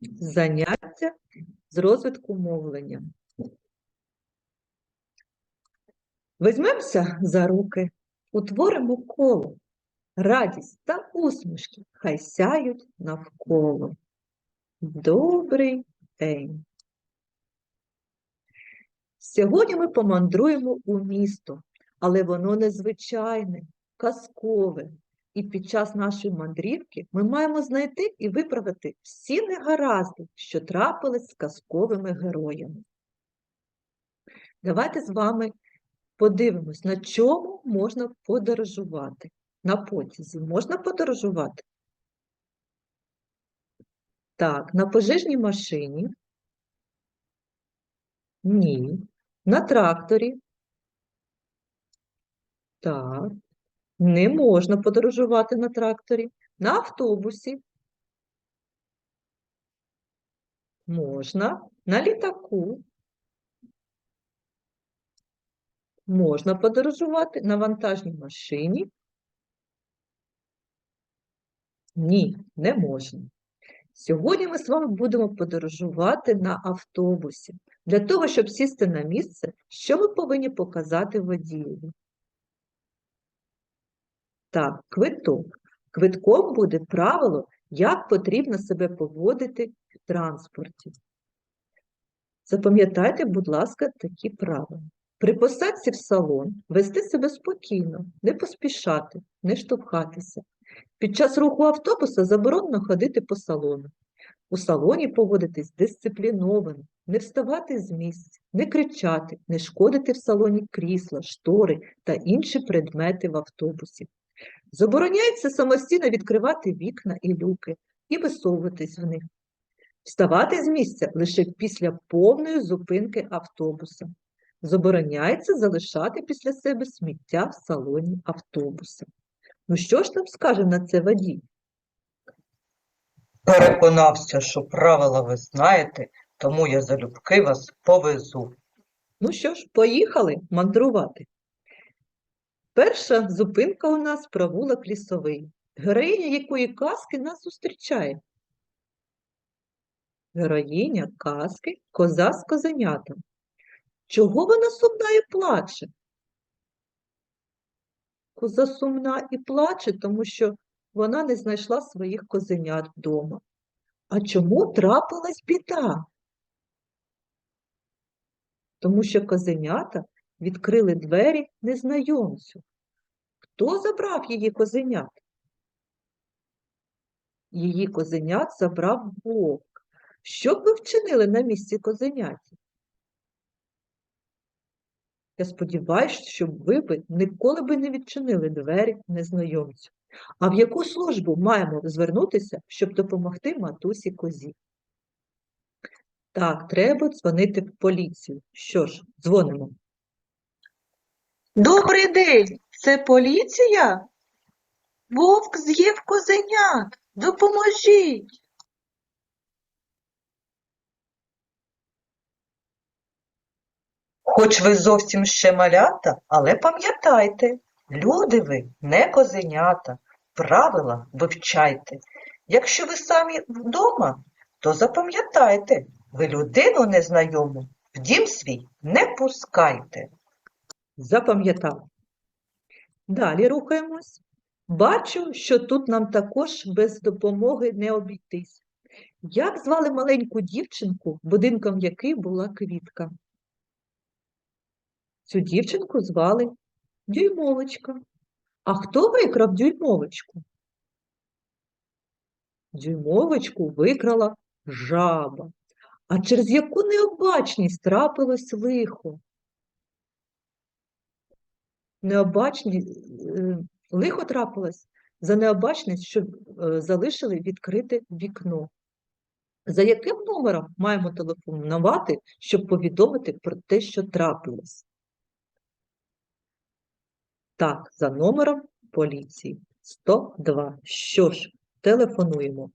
Заняття з розвитку мовлення. Візьмемося за руки, утворимо коло. Радість та усмішки хай сяють навколо. Добрий день! Сьогодні ми помандруємо у місто, але воно незвичайне, казкове. І під час нашої мандрівки ми маємо знайти і виправити всі негаразди, що трапились з казковими героями. Давайте з вами подивимось, на чому можна подорожувати. На потязі можна подорожувати? Так, на пожежній машині. Ні. На тракторі. Так. Не можна подорожувати на тракторі. На автобусі. Можна. На літаку. Можна подорожувати на вантажній машині. Ні, не можна. Сьогодні ми з вами будемо подорожувати на автобусі. Для того, щоб сісти на місце, що ми повинні показати водієві? Так, квиток. Квитком буде правило, як потрібно себе поводити в транспорті. Запам'ятайте, будь ласка, такі правила. При посадці в салон вести себе спокійно, не поспішати, не штовхатися. Під час руху автобуса заборонено ходити по салону. У салоні поводитись дисципліновано, не вставати з місць, не кричати, не шкодити в салоні крісла, штори та інші предмети в автобусі. Забороняється самостійно відкривати вікна і люки і висовуватись в них. Вставати з місця лише після повної зупинки автобуса. Забороняється залишати після себе сміття в салоні автобуса. Ну що ж нам скаже на це водій? Переконався, що правила ви знаєте, тому я залюбки вас повезу. Ну що ж, поїхали мандрувати. Перша зупинка у нас провулок лісовий, героїня якої казки нас зустрічає. Героїня казки коза з козенятом. Чого вона сумна і плаче? Коза сумна і плаче, тому що вона не знайшла своїх козенят вдома. А чому трапилась біда? Тому що козенята відкрили двері незнайомцю. Хто забрав її козенят? Її козенят забрав вовк. Що б ви вчинили на місці козеняті? Я сподіваюся, щоб ви б ніколи би не відчинили двері незнайомцю. А в яку службу маємо звернутися, щоб допомогти матусі козі? Так, треба дзвонити в поліцію. Що ж, дзвонимо. Добрий день, це поліція? Вовк з'їв козенят. Допоможіть. Хоч ви зовсім ще малята, але пам'ятайте, люди ви не козенята, правила вивчайте. Якщо ви самі вдома, то запам'ятайте, ви людину незнайому в дім свій не пускайте. Запам'ятав. Далі рухаємось. Бачу, що тут нам також без допомоги не обійтись. Як звали маленьку дівчинку, будинком якої була квітка? Цю дівчинку звали Дюймовочка. А хто викрав дюймовочку? Дюймовочку викрала жаба. А через яку необачність трапилось лихо? Необачність, е, лихо трапилось за необачність, що е, залишили відкрите вікно. За яким номером маємо телефонувати, щоб повідомити про те, що трапилось? Так, за номером поліції 102. Що ж, телефонуємо.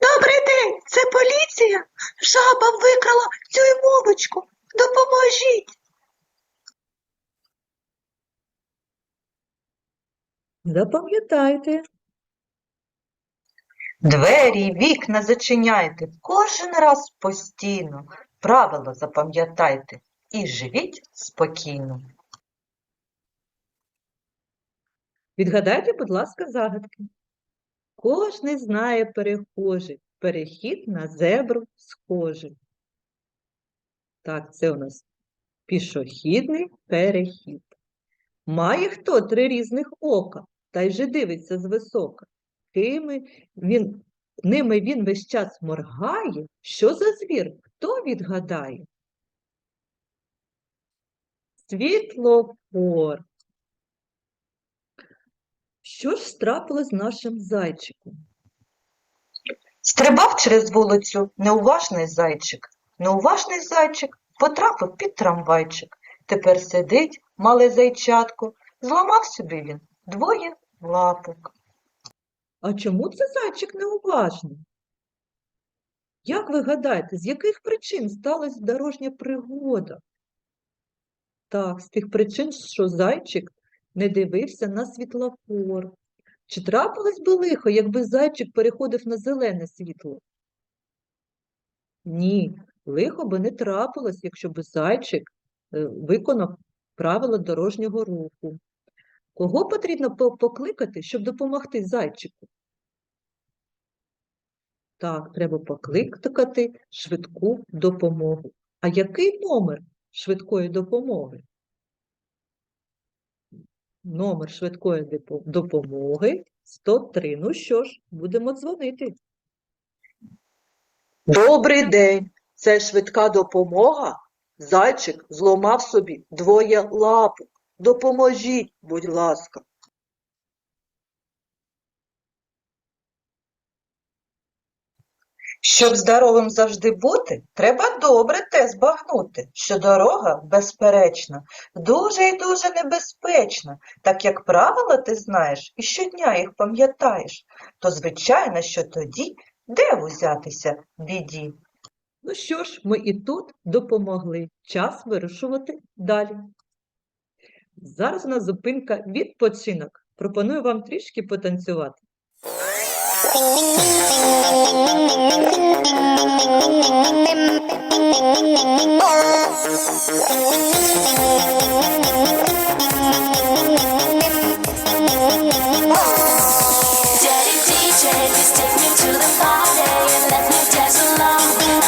Добрий день, це поліція? Жаба викрала цю мовочку. Допоможіть. Запам'ятайте, Двері, вікна зачиняйте кожен раз постійно. Правила запам'ятайте і живіть спокійно. Відгадайте, будь ласка, загадки. Кожний знає перехожий, перехід на зебру схожий. Так, це у нас пішохідний перехід. Має хто три різних ока, та й же дивиться звисока. Кими він, ними він весь час моргає. Що за звір? Хто відгадає? Світлофор. Що ж трапилось з нашим зайчиком? Стрибав через вулицю неуважний зайчик. Неуважний зайчик потрапив під трамвайчик. Тепер сидить мале зайчатко, зламав собі він двоє лапок. А чому це зайчик неуважний? Як ви гадаєте, з яких причин сталася дорожня пригода? Так, з тих причин, що зайчик не дивився на світлофор. Чи трапилось би лихо, якби зайчик переходив на зелене світло? Ні, лихо би не трапилось, якщо б зайчик е, виконав правила дорожнього руху. Кого потрібно покликати, щоб допомогти зайчику? Так, треба покликати швидку допомогу. А який номер швидкої допомоги? Номер швидкої допомоги 103. Ну що ж, будемо дзвонити. Добрий день. Це швидка допомога. Зайчик зламав собі двоє лапок. Допоможіть, будь ласка. Щоб здоровим завжди бути, треба добре те збагнути, що дорога безперечна, дуже і дуже небезпечна. Так як правила ти знаєш і щодня їх пам'ятаєш, то звичайно, що тоді де взятися біді. Ну що ж, ми і тут допомогли. Час вирушувати далі. Зараз у нас зупинка відпочинок. Пропоную вам трішки потанцювати.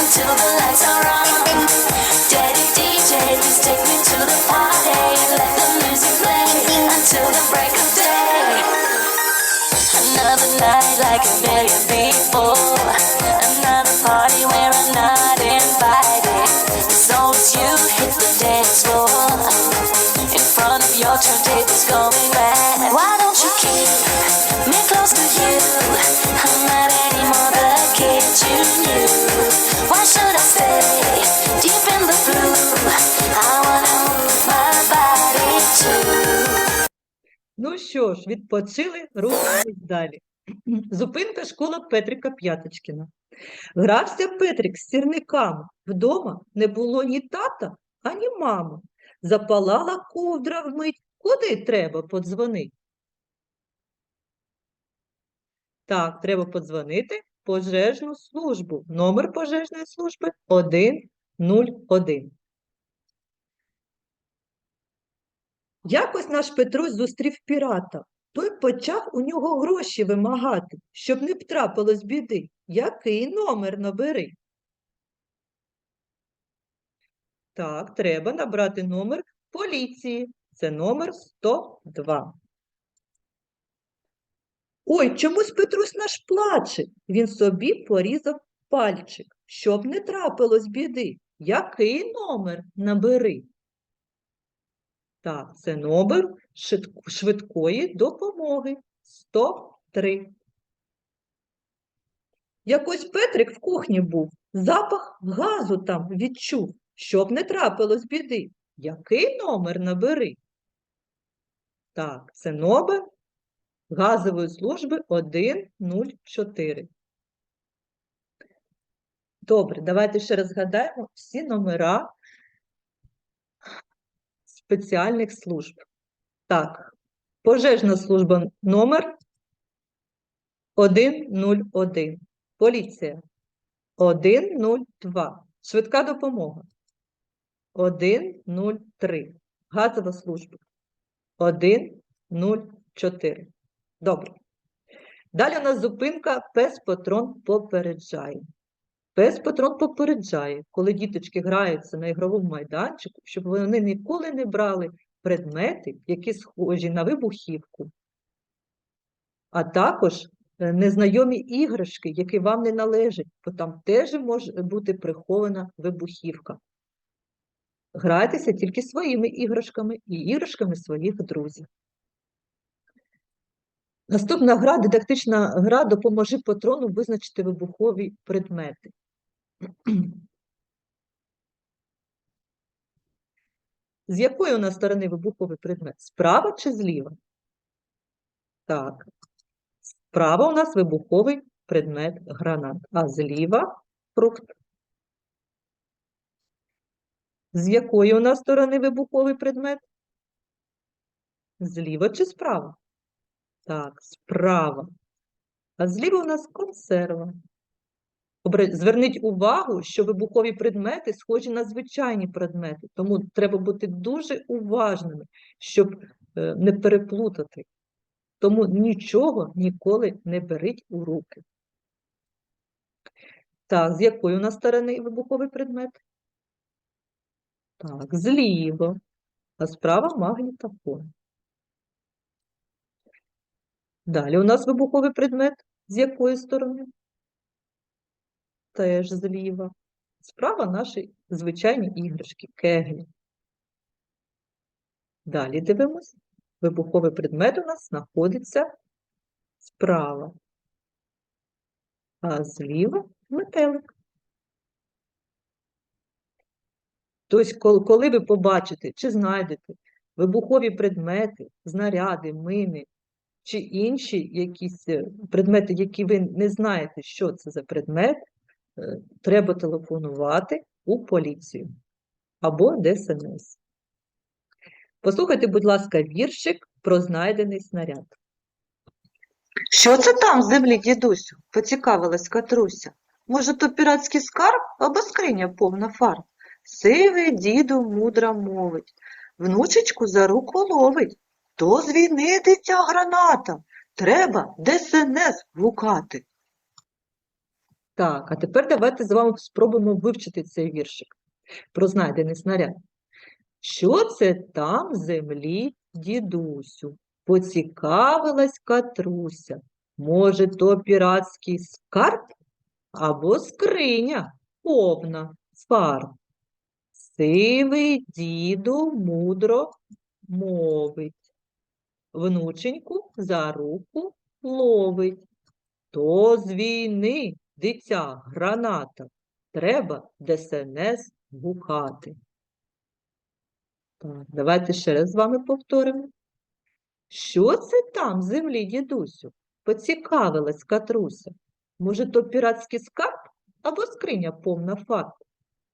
Until the lights are on. Until the break of day. Another night like a million people, another party where I'm not invited. As as you hit the dance floor, in front of your turntables going mad. Why don't you keep me close to you? Що ж, відпочили, рухаємось далі. Зупинка школа Петрика П'яточкіна. Грався Петрик з сірниками. Вдома не було ні тата, ані мами. Запалала ковдра вмить. Куди треба подзвонити? Так, треба подзвонити пожежну службу. Номер пожежної служби 101. Якось наш Петрусь зустрів пірата. Той почав у нього гроші вимагати, щоб не трапилось біди. Який номер набери? Так, треба набрати номер поліції. Це номер 102. Ой, чомусь Петрусь наш плаче. Він собі порізав пальчик, щоб не трапилось біди. Який номер набери? Так, це номер швидкої допомоги 103. Якось Петрик в кухні був, запах газу там відчув, щоб не трапилось біди. Який номер набери? Так, це номер газової служби 104. Добре, давайте ще раз згадаємо всі номера спеціальних служб. Так, пожежна служба номер 101. Поліція. 102. Швидка допомога. 103. Газова служба. 104. Добре. Далі у нас зупинка пес-патрон попереджає. Пес-патрон попереджає, коли діточки граються на ігровому майданчику, щоб вони ніколи не брали предмети, які схожі на вибухівку, а також е, незнайомі іграшки, які вам не належать, бо там теж може бути прихована вибухівка. Грайтеся тільки своїми іграшками і іграшками своїх друзів. Наступна гра, дидактична гра допоможи патрону визначити вибухові предмети. З якої у нас сторони вибуховий предмет? Справа чи зліва? Так. Справа у нас вибуховий предмет гранат, а зліва фрукт. З якої у нас сторони вибуховий предмет? Зліва чи справа? Так, справа. А зліва у нас консерва. Зверніть увагу, що вибухові предмети схожі на звичайні предмети, тому треба бути дуже уважними, щоб е, не переплутати. Тому нічого ніколи не беріть у руки. Так, з якої у нас сторони вибуховий предмет? Так, зліва. А справа магнітофон. Далі у нас вибуховий предмет. З якої сторони? Теж зліва. Справа наші звичайні іграшки, кеглі. Далі дивимось. Вибуховий предмет у нас знаходиться справа. А зліва метелик. Тобто, коли ви побачите чи знайдете вибухові предмети, знаряди, мини чи інші якісь е, предмети, які ви не знаєте, що це за предмет, треба телефонувати у поліцію або ДСНС. Послухайте, будь ласка, віршик про знайдений снаряд. Що це там в землі, дідусю? Поцікавилась Катруся. Може, то піратський скарб або скриня повна фарб? Сивий діду мудра мовить, внучечку за руку ловить. То з війни граната, треба ДСНС гукати. Так, а тепер давайте з вами спробуємо вивчити цей віршик про знайдений снаряд. Що це там землі, дідусю? Поцікавилась Катруся. Може, то піратський скарб або скриня повна фарб. Сивий діду мудро мовить. Внученьку за руку ловить. То з війни дитя граната. Треба ДСНС гукати. Так, давайте ще раз з вами повторимо. Що це там в землі, дідусю? Поцікавилась Катруся. Може, то піратський скарб або скриня повна фарб?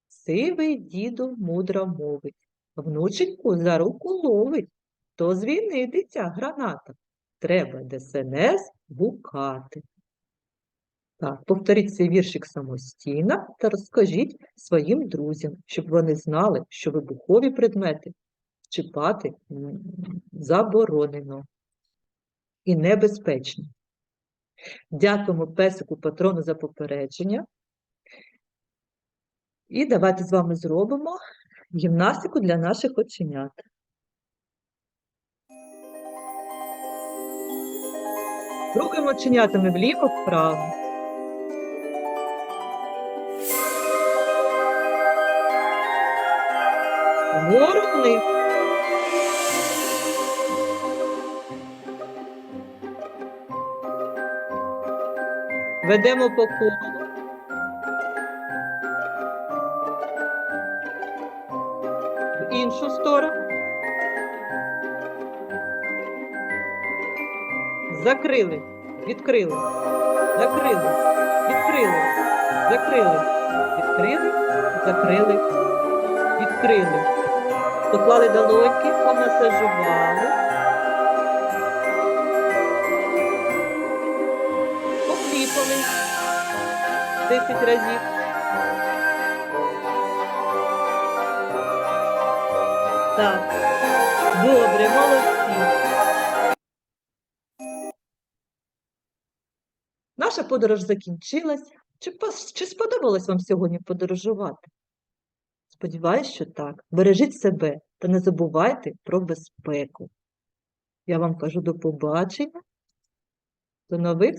Сивий діду мудро мовить. Внученьку за руку ловить. То з війни дитя граната. Треба ДСНС гукати. Так, повторіть цей віршик самостійно та розкажіть своїм друзям, щоб вони знали, що вибухові предмети чіпати заборонено і небезпечно. Дякуємо песику патрону за попередження. І давайте з вами зробимо гімнастику для наших оченят. Рухаємо оченятами вліво-вправо. Вгору вниз. Ведемо по колу. В іншу сторону. Закрили, відкрили, закрили, відкрили, закрили, відкрили, закрили, відкрили. Поклали долоньки, помасажували. колись? Десять разів. Так. Добре, молодці. Наша подорож закінчилась. Чи, чи сподобалось вам сьогодні подорожувати? Сподіваюсь, що так. Бережіть себе та не забувайте про безпеку. Я вам кажу до побачення. До нових